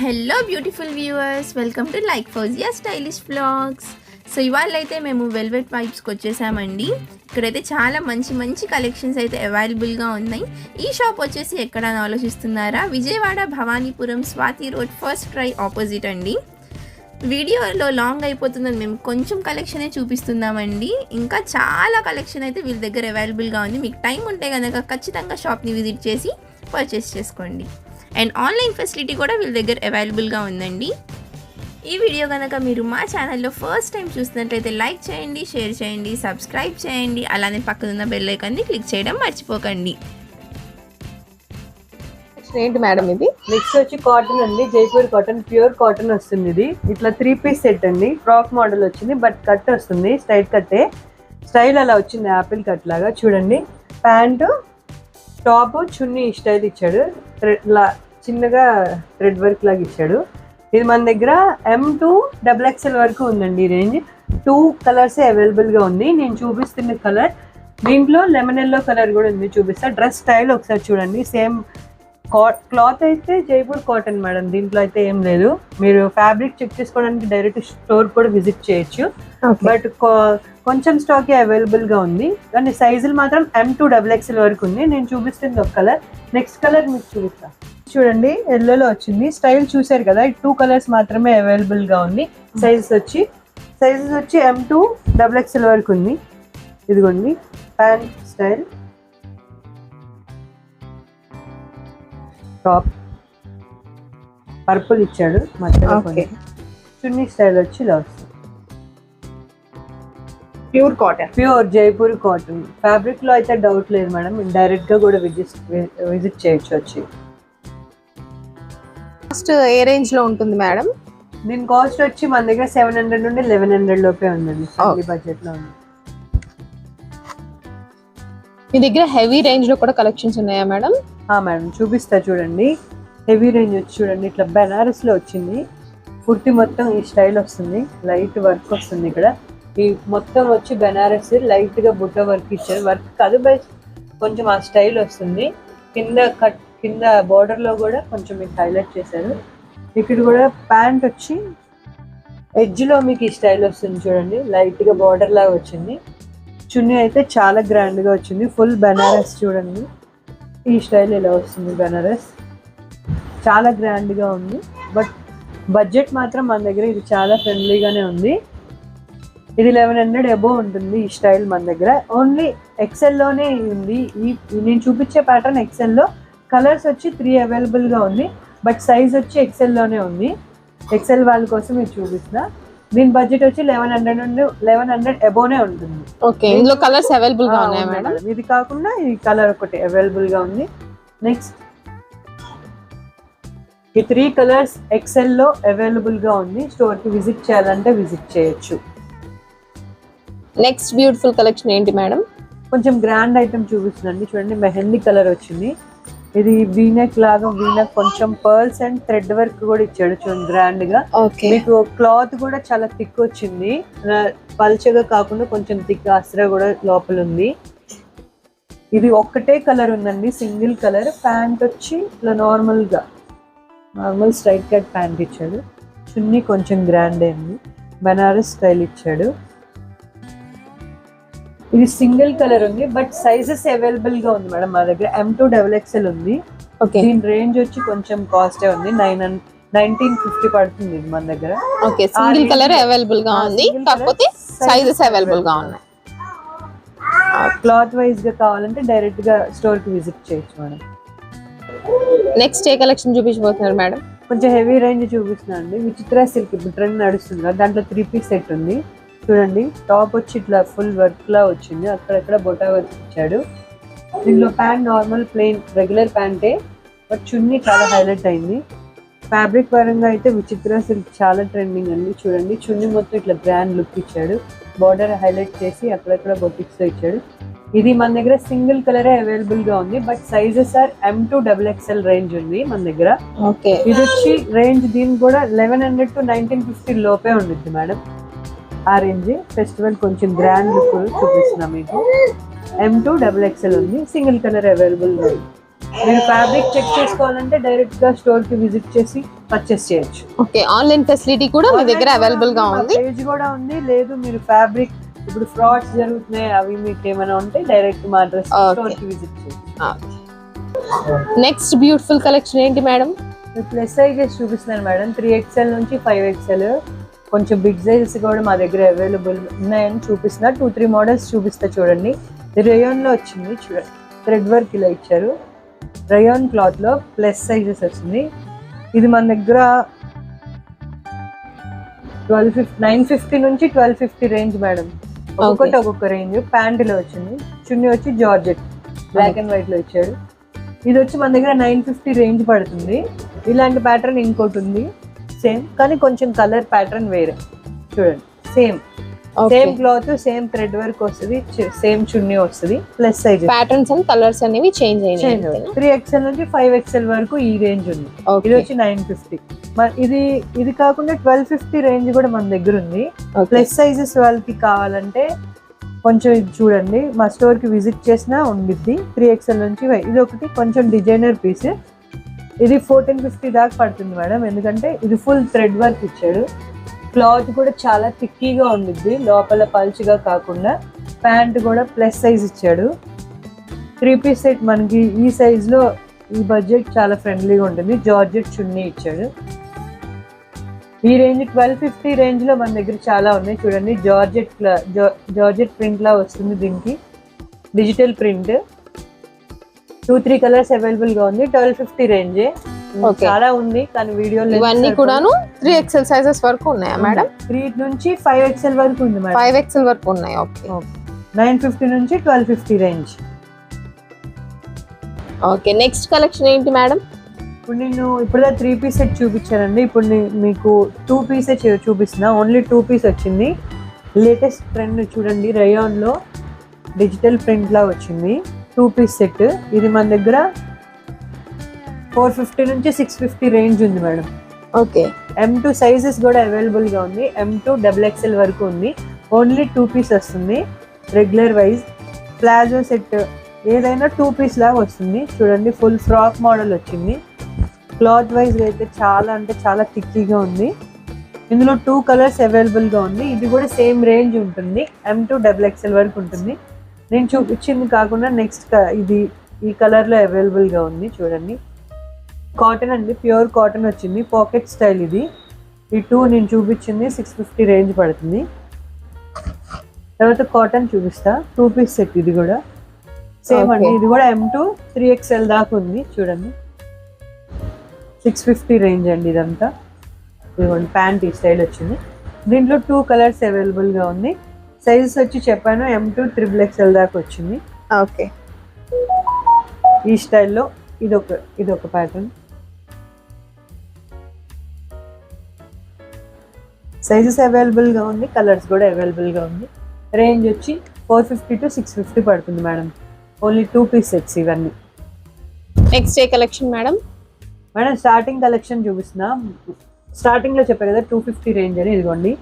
Hello beautiful viewers welcome to like Fouziya stylish blogs so ఇవాళ అయితే మేము velvet పైప్స్కి వచ్చేసామండి. ఇక్కడైతే చాలా మంచి మంచి కలెక్షన్స్ అయితే అవైలబుల్గా ఉన్నాయి. ఈ షాప్ వచ్చేసి ఎక్కడ ఆలోచిస్తున్నారా? Vijayawada Bhavanipuram Swathi road first try opposite అండి. వీడియోలో లాంగ్ అయిపోతుందని మేము కొంచెం కలెక్షనే చూపిస్తున్నామండి. ఇంకా చాలా కలెక్షన్ అయితే వీళ్ళ దగ్గర అవైలబుల్గా ఉంది. మీకు టైం ఉంటే కనుక ఖచ్చితంగా షాప్ని విజిట్ చేసి పర్చేస్ చేసుకోండి. అండ్ ఆన్లైన్ ఫెసిలిటీ కూడా వీళ్ళ దగ్గర అవైలబుల్గా ఉందండి. ఈ వీడియో కనుక మీరు మా ఛానల్లో ఫస్ట్ టైం చూసినట్లయితే లైక్ చేయండి షేర్ చేయండి సబ్స్క్రైబ్ చేయండి అలానే పక్కన ఉన్న బెల్ ఐకాన్ని క్లిక్ చేయడం మర్చిపోకండి. ఏంటి మేడం ఇది? నెక్స్ట్ వచ్చి కాటన్ అండి జైపూర్ కాటన్ ప్యూర్ కాటన్ వస్తుంది ఇది. ఇట్లా త్రీ పీస్ సెట్ అండి. ఫ్రాక్ మోడల్ వచ్చింది బట్ కట్ వస్తుంది స్ట్రైట్ కట్టే స్టైల్ అలా వచ్చింది యాపిల్ కట్ లాగా. చూడండి. ప్యాంటు టాప్ చున్నీ స్టైల్ ఇచ్చాడు. లా చిన్నగా థ్రెడ్ వర్క్ లాగా ఇచ్చాడు. ఇది మన దగ్గర ఎం టూ డబుల్ ఎక్స్ఎల్ వరకు ఉందండి ఈ రేంజ్ టూ కలర్స్ అవైలబుల్గా ఉంది. నేను చూపిస్తున్న కలర్ దీంట్లో లెమన్ ఎల్లో కలర్ కూడా ఉంది చూపిస్తా. డ్రెస్ స్టైల్ ఒకసారి చూడండి. సేమ్ క్లాత్ అయితే జైపూర్ కాటన్ మేడం దీంట్లో అయితే ఏం లేదు. మీరు ఫ్యాబ్రిక్ చెక్ చేసుకోవడానికి డైరెక్ట్ స్టోర్ కూడా విజిట్ చేయొచ్చు. బట్ కొంచెం స్టాక్ అవైలబుల్గా ఉంది. కానీ సైజులు మాత్రం ఎం టూ డబుల్ ఎక్స్ఎల్ వరకు ఉంది. నేను చూపిస్తుంది ఒక కలర్ నెక్స్ట్ కలర్ మీకు చూపిస్తా. చూడండి ఎల్లోలో వచ్చింది. స్టైల్ చూసారు కదా టూ కలర్స్ మాత్రమే అవైలబుల్గా ఉంది. సైజెస్ వచ్చి సైజెస్ వచ్చి ఎం టూ డబుల్ ఎక్స్ఎల్ వరకు ఉంది. ఇదిగోండి ప్యాంట్ స్టైల్ టాప్ పర్పుల్ ఇచ్చాడు మధ్యలో. చున్నీ స్టైల్ వచ్చి ఇలా వస్తుంది pure cotton pure Jaipur cotton ఫ్యాబ్రిక్లో అయితే డౌట్ లేదు మేడం డైరెక్ట్గా కూడా విజిట్ విజిట్ చేయొచ్చు వచ్చి. కాస్ట్ ఏ రేంజ్లో ఉంటుంది మేడం? దీని కాస్ట్ వచ్చి మన దగ్గర సెవెన్ హండ్రెడ్ నుండి లెవెన్ హండ్రెడ్ లోపే ఉందండి ఫ్యామిలీ బడ్జెట్లో ఉంది. మీ దగ్గర హెవీ రేంజ్లో కూడా కలెక్షన్స్ ఉన్నాయా మేడం? మేడం చూపిస్తా చూడండి. హెవీ రేంజ్ వచ్చి చూడండి ఇట్లా బెనారస్లో వచ్చింది. కుర్తి మొత్తం ఈ స్టైల్ వస్తుంది లైట్ వర్క్ వస్తుంది ఇక్కడ. ఈ మొత్తం వచ్చి బెనారస్ లైట్గా బుట్ట వర్క్ ఇచ్చారు. వర్క్ కాదు బట్ కొంచెం ఆ స్టైల్ వస్తుంది. కింద కట్ కింద బార్డర్లో కూడా కొంచెం మీకు హైలైట్ చేశారు. ఇక్కడ కూడా ప్యాంట్ వచ్చి ఎడ్జ్లో లో మీకు ఈ స్టైల్ వస్తుంది చూడండి. లైట్గా బార్డర్ లాగా వచ్చింది. చున్నీ అయితే చాలా గ్రాండ్గా వచ్చింది. ఫుల్ బెనారస్ చూడండి. ఈ స్టైల్ ఇలా వస్తుంది బెనారస్ చాలా గ్రాండ్గా ఉంది. బట్ బడ్జెట్ మాత్రం మన దగ్గర ఇది చాలా ఫ్రెండ్లీగానే ఉంది. ఇది లెవెన్ హండ్రెడ్ అబోవ్ ఉంటుంది ఈ స్టైల్ మన దగ్గర. ఓన్లీ లోనే ఉంది. ఈ ఈ నేను చూపించే ప్యాటర్న్ ఎక్సెల్లో కలర్స్ వచ్చి త్రీ అవైలబుల్గా ఉంది బట్ సైజ్ వచ్చి XL లోనే ఉంది. ఎక్సెల్ వాళ్ళ కోసం ఇది చూపిస్తున్నా. దీని బడ్జెట్ వచ్చి లెవెన్ హండ్రెడ్ నుండి లెవెన్ హండ్రెడ్ అబోనే ఉంటుంది. ఓకే ఇందులో కలర్స్ అవైలబుల్గా ఉన్నాయా మేడం. ఇది కాకుండా ఈ కలర్ ఒకటి అవైలబుల్గా ఉంది. నెక్స్ట్ ఈ త్రీ కలర్స్ ఎక్సెల్లో అవైలబుల్గా ఉంది. స్టోర్కి విజిట్ చేయాలంటే విజిట్ చేయొచ్చు. నెక్స్ట్ బ్యూటిఫుల్ కలెక్షన్ ఏంటి మేడం కొంచెం గ్రాండ్ ఐటమ్ చూపిస్తుందండి చూడండి మెహందీ కలర్ వచ్చింది. ఇది వీనెక్ లాగా వీనెక్ కొంచెం పర్ల్స్ అండ్ థ్రెడ్ వర్క్ కూడా ఇచ్చాడు చూడండి గ్రాండ్గా. మీకు క్లాత్ కూడా చాలా థిక్ వచ్చింది. పల్చగా కాకుండా కొంచెం థిక్ అస్త్ర కూడా లోపల ఉంది. ఇది ఒక్కటే కలర్ ఉందండి సింగిల్ కలర్ ప్యాంట్ వచ్చి ఇట్లా నార్మల్గా నార్మల్ స్ట్రైట్ కట్ ప్యాంట్ ఇచ్చాడు. చున్నీ కొంచెం గ్రాండ్ అయింది బనారస్ స్టైల్ ఇచ్చాడు. ఇది సింగిల్ కలర్ ఉంది బట్ సైజెస్ అవైలబుల్గా ఉంది మేడం మా దగ్గర. ఎం టూ డబుల్ ఎక్స్ఎల్ ఉంది. ఓకే. దీని రేంజ్ వచ్చి కొంచెం కాస్టే ఉంది. నైన్ నైన్టీన్ ఫిఫ్టీ పడుతుంది ఇది మన దగ్గర. ఓకే సింగిల్ కలర్ అవైలబుల్గా ఉంది. కాకపోతే సైజెస్ అవైలబుల్గా. ఉన్నాయి. క్లాత్ వైజ్గా కావాలంటే డైరెక్ట్గా స్టోర్కి విజిట్ చేయొచ్చు మేడం. నెక్స్ట్ ఏ కలెక్షన్ చూపించబోతున్నారు మేడం? కొంచెం హెవీ రేంజ్ చూపిస్తున్నాను అండి. విచిత్ర సిల్క్ ఇప్పుడు ట్రెండ్ నడుస్తుంది దాంట్లో త్రీ పీస్ సెట్ ఉంది. చూడండి టాప్ వచ్చి ఇట్లా ఫుల్ వర్క్ లా వచ్చింది. అక్కడక్కడ బొటా వర్క్ ఇచ్చాడు. దీనిలో ప్యాంట్ నార్మల్ ప్లెయిన్ రెగ్యులర్ ప్యాంటే బట్ చున్నీ చాలా హైలైట్ అయింది. ఫ్యాబ్రిక్ పరంగా అయితే విచిత్ర సిల్క్ చాలా ట్రెండింగ్ అండి చూడండి. చున్నీ మొత్తం ఇట్లా గ్రాండ్ లుక్ ఇచ్చాడు. బార్డర్ హైలైట్ చేసి అక్కడక్కడ బొటిక్స్తో ఇచ్చాడు. ఇది మన దగ్గర సింగిల్ కలరే అవైలబుల్గా ఉంది but sizes are M to double XL range ఉంది మన దగ్గర. ఇది వచ్చి రేంజ్ దీనికి కూడా eleven hundred to nineteen fifty లోపే ఉండిద్ది మేడం ఆ రేంజ్ ఫెస్టివల్ కొంచెం గ్రాండ్ లుక్ చూపిస్తున్నా మీకు. ఎం టూ డబుల్ ఎక్స్ఎల్ ఉంది సింగిల్ కలర్ అవైలబుల్ ఉంది. మీరు ఫ్యాబ్రిక్ చెక్ చేసుకోవాలంటే డైరెక్ట్గా స్టోర్కి విజిట్ చేసి పర్చేస్ చేయొచ్చు. ఓకే ఆన్లైన్ ఫెసిలిటీ కూడా మీ దగ్గర అవైలబుల్గా ఉంది. పేజ్ కూడా ఉంది లేదు మీరు ఫ్యాబ్రిక్ ఇప్పుడు ఫ్రాడ్స్ జరుగుతున్నాయి అవి మీకు ఏమైనా ఉంటే డైరెక్ట్ మా అడ్రస్. స్టోర్కి విజిట్ చేయొచ్చు. నెక్స్ట్ బ్యూటిఫుల్ కలెక్షన్ ఏంటి మేడం ప్లస్ సైజెస్ చూపిస్తున్నాను మేడం త్రీ ఎక్స్ఎల్ నుంచి ఫైవ్ ఎక్స్ఎల్ కొంచెం బిగ్ సైజెస్ కూడా మా దగ్గర అవైలబుల్ ఉన్నాయని చూపిస్తున్నా టూ త్రీ మోడల్స్ చూపిస్తా చూడండి. ఇది రేయాన్లో వచ్చింది చూడండి. థ్రెడ్ వర్క్ ఇలా ఇచ్చారు. రయాన్ క్లాత్లో ప్లస్ సైజెస్ వచ్చింది. ఇది మన దగ్గర ట్వెల్వ్ ఫిఫ్టీ నైన్ ఫిఫ్టీ నుంచి ట్వెల్వ్ ఫిఫ్టీ రేంజ్ మేడం ఒక్కొక్కటి ఒక్కొక్క రేంజ్ ప్యాంట్లో వచ్చింది. చున్నీ వచ్చి జార్జెట్ బ్లాక్ అండ్ వైట్లో ఇచ్చాడు ఇది వచ్చి మన దగ్గర నైన్ ఫిఫ్టీ రేంజ్ పడుతుంది. ఇలాంటి ప్యాటర్న్ ఇంకోటి ఉంది. సేమ్ కానీ కొంచెం కలర్ ప్యాటర్న్ వేరే. చూడండి same same cloth same thread work వస్తుంది సేమ్ చున్నీ వస్తుంది plus size patterns and colours అనేవి చేంజ్ అయినాయి త్రీ ఎక్స్ఎల్ నుంచి ఫైవ్ ఎక్స్ఎల్ వరకు ఈ రేంజ్ ఉంది. ఇది వచ్చి నైన్ ఫిఫ్టీ ఇది ఇది కాకుండా ట్వెల్వ్ ఫిఫ్టీ రేంజ్ కూడా మన దగ్గర ఉంది. ప్లస్ సైజెస్ వాళ్ళకి కావాలంటే కొంచెం ఇది చూడండి. మా స్టోర్కి విజిట్ చేసినా ఉండిద్ది. త్రీ ఎక్స్ఎల్ నుంచి వై- ఇది ఒకటి కొంచెం డిజైనర్ పీస్ ఇది ఫోర్టీన్ ఫిఫ్టీ దాకా పడుతుంది మేడం. ఎందుకంటే ఇది ఫుల్ థ్రెడ్ వర్క్ ఇచ్చాడు. క్లాత్ కూడా చాలా థిక్కీగా ఉండిద్ది. లోపల పల్చిగా కాకుండా ప్యాంట్ కూడా ప్లస్ సైజ్ ఇచ్చాడు. త్రీ పీస్ సెట్ మనకి ఈ సైజులో ఈ బడ్జెట్ చాలా ఫ్రెండ్లీగా ఉంటుంది. జార్జెట్ చున్నీ ఇచ్చాడు. ఈ రేంజ్ ట్వెల్వ్ ఫిఫ్టీ రేంజ్లో మన దగ్గర చాలా ఉన్నాయి. చూడండి జార్జెట్ జార్జెట్ ప్రింట్లా వస్తుంది దీనికి. Digital print two three colours అవైలబుల్గా ఉంది. Twelve fifty range. చాలా ఉంది కానీ వీడియో ఇవన్నీ కూడాను త్రీ ఎక్సెల్ సైజెస్ వరకు ఉన్నాయా మేడం త్రీ నుంచి ఫైవ్ ఎక్స్ఎల్ వరకు ఉంది మేడం ఫైవ్ ఎక్సెల్ వరకు ఉన్నాయి ఓకే నైన్ ఫిఫ్టీ నుంచి twelve fifty range okay next collection ఏంటి మేడం ఇప్పుడు నేను ఇప్పుడు త్రీ పీస్ సెట్ చూపించానండి. ఇప్పుడు మీకు టూ పీసే చూపిస్తున్నా. ఓన్లీ టూ పీస్ వచ్చింది. లేటెస్ట్ ట్రెండ్ చూడండి రయాన్లో డిజిటల్ ప్రింట్ లా వచ్చింది. టూ పీస్ సెట్ ఇది మన దగ్గర ఫోర్ ఫిఫ్టీ నుంచి సిక్స్ ఫిఫ్టీ రేంజ్ ఉంది madam. Okay M two sizes కూడా అవైలబుల్గా ఉంది. ఎం టూ డబుల్ ఎక్స్ఎల్ వరకు ఉంది. ఓన్లీ టూ పీస్ వస్తుంది. రెగ్యులర్ వైజ్ ప్లాజో సెట్ ఏదైనా టూ పీస్ లాగా వస్తుంది. చూడండి ఫుల్ ఫ్రాక్ మోడల్ వచ్చింది. క్లాత్ వైజ్ అయితే చాలా అంటే చాలా థిక్కీగా ఉంది. ఇందులో టూ కలర్స్ అవైలబుల్గా ఉంది. ఇది కూడా సేమ్ రేంజ్ ఉంటుంది. ఎం టూ డబుల్ ఎక్స్ఎల్ వరకు ఉంటుంది. నేను చూపించింది కాకుండా నెక్స్ట్ ఇది ఈ కలర్లో అవైలబుల్గా ఉంది చూడండి. కాటన్ అండి ప్యూర్ కాటన్ వచ్చింది పాకెట్ స్టైల్ ఇది. ఈ టూ నేను చూపించింది సిక్స్ ఫిఫ్టీ రేంజ్ పడుతుంది. తర్వాత కాటన్ చూపిస్తా టూ పీస్ సెట్ ఇది కూడా. సేమ్ అండి. ఇది కూడా ఎం టూ త్రీ ఎక్స్ఎల్ దాకా ఉంది చూడండి. సిక్స్ ఫిఫ్టీ రేంజ్ అండి ఇదంతా. ఇదిగోండి ప్యాంట్ ఈ స్టైల్ వచ్చింది. దీంట్లో టూ కలర్స్ అవైలబుల్గా ఉంది. సైజెస్ వచ్చి చెప్పాను ఎం టూ త్రిబుల్ ఎక్స్ఎల్ దాకా వచ్చింది. ఓకే. ఈ స్టైల్లో ఇదొక ఇదొక ప్యాటర్న్ సైజెస్ అవైలబుల్గా ఉంది కలర్స్ కూడా అవైలబుల్గా ఉంది. రేంజ్ వచ్చి four fifty to six fifty పడుతుంది madam only two piece sets ఇవన్నీ. నెక్స్ట్ ఏ collection madam madam starting collection చూపిస్తున్నా. స్టార్టింగ్లో చెప్పారు కదా టూ ఫిఫ్టీ రేంజ్ అని ఇదిగోండి.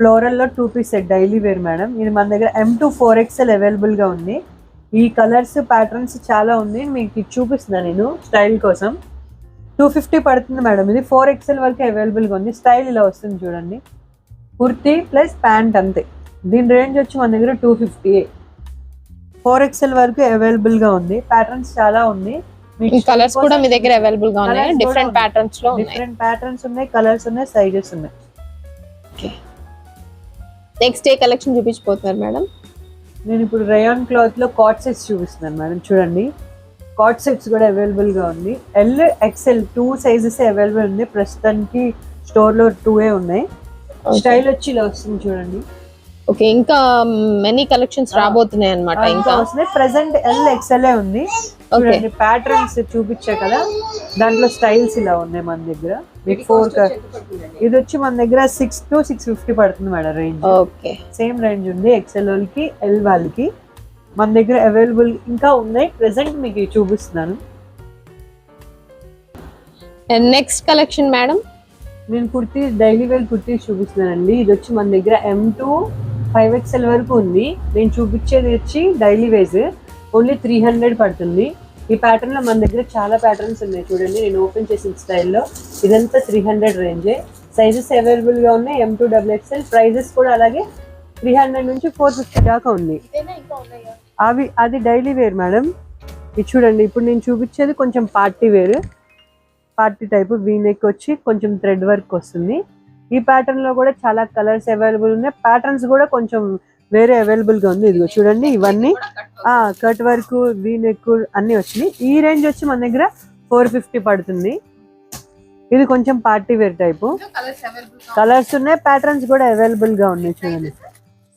ఫ్లోరల్లో two piece set daily wear madam. ఇది మన దగ్గర ఎం టూ ఫోర్ ఎక్స్ఎల్ అవైలబుల్గా ఉంది. ఈ కలర్స్ ప్యాటర్న్స్ చాలా ఉంది మీకు ఇది చూపిస్తున్నా నేను స్టైల్ కోసం. టూ ఫిఫ్టీ పడుతుంది మేడం. ఇది ఫోర్ ఎక్స్ఎల్ వరకు అవైలబుల్గా ఉంది. స్టైల్ ఇలా వస్తుంది చూడండి. కుర్తీ ప్లస్ ప్యాంట్ అంతే. దీని రేంజ్ వచ్చి మన దగ్గర టూ ఫిఫ్టీ ఫోర్ ఎక్స్ఎల్ వరకు అవైలబుల్గా ఉంది. ప్యాటర్న్స్ చాలా ఉంది కలర్స్ కూడా మీ దగ్గర అవైలబుల్గా ఉన్నాయి. డిఫరెంట్. ప్యాటర్న్స్లో డిఫరెంట్ ప్యాటర్న్స్ ఉన్నాయి కలర్స్ ఉన్నాయి సైజెస్ ఉన్నాయి. నెక్స్ట్ ఏ కలెక్షన్ చూపించబోతున్నారు మేడం. నేను ఇప్పుడు రయాన్ క్లాత్లో కాట్ సెట్స్ చూపిస్తున్నాను మేడం చూడండి. కాట్ సెట్స్ కూడా అవైలబుల్గా ఉంది. L XL two sizes available ఉంది. ప్రస్తుతానికి స్టోర్లో టూ ఏ ఉన్నాయి. స్టైల్ వచ్చి ఇలా వస్తుంది చూడండి. ఓకే ఇంకా మెనీ కలెక్షన్స్ రాబోతున్నాయి అన్నమాట ఇంకా వస్తున్నాయి. ప్రెసెంట్ ఎల్ ఎక్స్ఎల్ ఉంది. ప్యాటర్న్స్ చూపించా కదా. దాంట్లో స్టైల్స్ ఇలా ఉన్నాయి మన దగ్గర. మీకు ఫోర్ ఇది వచ్చి మన దగ్గర సిక్స్ టు సిక్స్ ఫిఫ్టీ పడుతుంది madam range okay. Same range ఉంది ఎక్సెల్ వాళ్ళకి ఎల్ వాళ్ళకి. మన దగ్గర అవైలబుల్ ఇంకా ఉన్నాయి. ప్రెసెంట్ మీకు చూపిస్తున్నాను. నెక్స్ట్ కలెక్షన్ మేడం నేను కుర్తీ డైలీ వేర్ కుర్తీ చూపిస్తున్నానండి. ఇది వచ్చి మన దగ్గర ఎం టూ ఫైవ్ ఎక్స్ఎల్ వరకు ఉంది. నేను చూపించేది వచ్చి daily wear only three hundred పడుతుంది. ఈ ప్యాటర్న్లో మన దగ్గర చాలా ప్యాటర్న్స్ ఉన్నాయి. చూడండి నేను ఓపెన్ చేసిన స్టైల్లో ఇదంతా త్రీ హండ్రెడ్ రేంజే సైజెస్ అవైలబుల్గా ఉన్నాయి. M two double XL prices కూడా అలాగే త్రీ హండ్రెడ్ నుంచి ఫోర్ ఫిఫ్టీ దాకా ఉంది. అవి అది డైలీ వేర్ మేడం ఇది చూడండి ఇప్పుడు నేను చూపించేది కొంచెం party wear party type V neck వచ్చి కొంచెం థ్రెడ్ వర్క్ వస్తుంది. ఈ ప్యాటర్న్లో కూడా చాలా కలర్స్ అవైలబుల్ ఉన్నాయి. ప్యాటర్న్స్ కూడా కొంచెం వేరే అవైలబుల్గా ఉంది. ఇదిగో చూడండి ఇవన్నీ ఆ కట్ వర్క్ వీ నెక్ అన్ని వచ్చినాయి. ఈ రేంజ్ వచ్చి మన దగ్గర ఫోర్ ఫిఫ్టీ పడుతుంది. ఇది కొంచెం పార్టీ వేర్ టైపు కలర్స్ ఉన్నాయి ప్యాటర్న్స్ కూడా అవైలబుల్గా ఉన్నాయి చూడండి.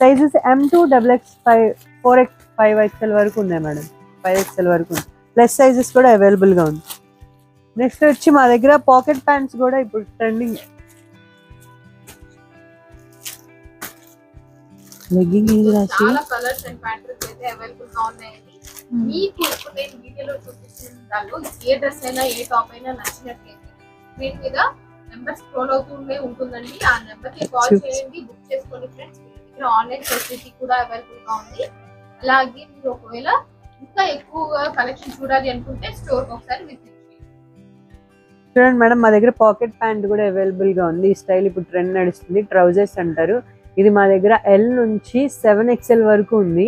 Sizes M two double X five four X five XL వరకు ఉన్నాయి మేడం ఫైవ్ ఎక్స్ఎల్ వరకు ఉంది ప్లస్ సైజెస్ కూడా అవైలబుల్గా ఉంది. నెక్స్ట్ వచ్చి మా దగ్గర పాకెట్ ప్యాంట్స్ కూడా ఇప్పుడు ట్రెండింగ్ లెగ్గింగ్ ఇది రాసి? చాలా కలర్స్ అండ్ ప్యాటర్న్స్ అయితే అవైలబుల్గా ఉన్నాయండి మీకు ఇప్పుడు నేను వీడియోలో దానిలో ఏ డ్రెస్ అయినా ఏ టాప్ అయినా నచ్చినట్లయితే స్క్రీన్ మీద నెంబర్ స్క్రోల్ అవుతూనే ఉంటుందండి. ఆ నెంబర్కి కాల్ చేయండి బుక్ చేసుకోండి ఫ్రెండ్స్. దగ్గర ఆన్లైన్ ఫెసిలిటీ కూడా అవైలబుల్గా ఉంది. అలాగే మీరు ఒకవేళ ఇంకా ఎక్కువగా కలెక్షన్ చూడాలి అనుకుంటే స్టోర్ ఒకసారి విజిట్ చూడండి మేడం మా దగ్గర పాకెట్ ప్యాంట్ కూడా అవైలబుల్గా ఉంది. ఈ స్టైల్ ఇప్పుడు ట్రెండ్ నడుస్తుంది. ట్రౌజర్స్ అంటారు. ఇది మా దగ్గర ఎల్ నుంచి సెవెన్ ఎక్స్ఎల్ వరకు ఉంది.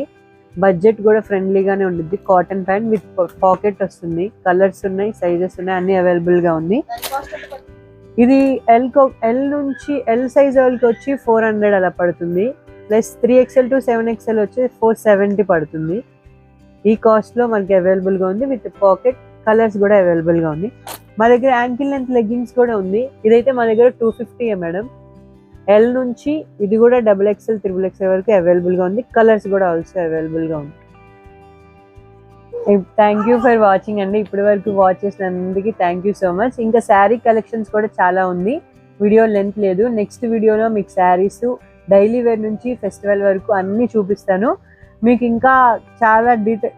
బడ్జెట్ కూడా ఫ్రెండ్లీగానే ఉంటుంది కాటన్ ప్యాంట్ విత్ పాకెట్ వస్తుంది. కలర్స్ ఉన్నాయి సైజెస్ ఉన్నాయి అన్ని అవైలబుల్గా ఉంది. ఇది ఎల్ ఎల్ నుంచి ఎల్ సైజ్ వాళ్ళకి వచ్చి ఫోర్ హండ్రెడ్ అలా పడుతుంది. Plus three XL to seven XL వచ్చి ఫోర్ సెవెంటీ పడుతుంది. ఈ కాస్ట్లో మనకి అవైలబుల్గా ఉంది. విత్ పాకెట్ కలర్స్ కూడా అవైలబుల్గా ఉంది. మా దగ్గర యాంకిల్ లెంత్ లెగ్గింగ్స్ కూడా ఉంది. ఇదైతే మా దగ్గర టూ ఫిఫ్టీ మేడం ఎల్ నుంచి ఇది కూడా డబుల్ ఎక్స్ఎల్ త్రిబుల్ ఎక్స్ఎల్ వరకు అవైలబుల్గా ఉంది. కలర్స్ కూడా ఆల్సో అవైలబుల్గా ఉంది. థ్యాంక్ యూ ఫర్ వాచింగ్ అండి. ఇప్పటి వరకు వాచ్ చేసినందుకు థ్యాంక్ యూ సో మచ్ ఇంకా శారీ కలెక్షన్స్ కూడా చాలా ఉంది. వీడియో లెంత్ లేదు. నెక్స్ట్ వీడియోలో మీకు శారీస్ డైలీ వేర్ నుంచి ఫెస్టివల్ వరకు అన్ని చూపిస్తాను. మీకు ఇంకా చాలా డీటెయిల్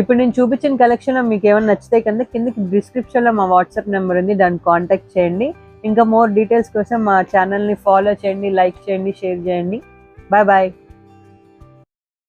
ఇప్పుడు నేను చూపించిన కలెక్షన్ మీకు ఏమైనా నచ్చితే కింద కిందకి డిస్క్రిప్షన్లో మా వాట్సాప్ నెంబర్ ఉంది. దాన్ని కాంటాక్ట్ చేయండి. ఇంకా మోర్ డీటెయిల్స్ కోసం మా ఛానల్ని ఫాలో చేయండి లైక్ చేయండి షేర్ చేయండి. Bye bye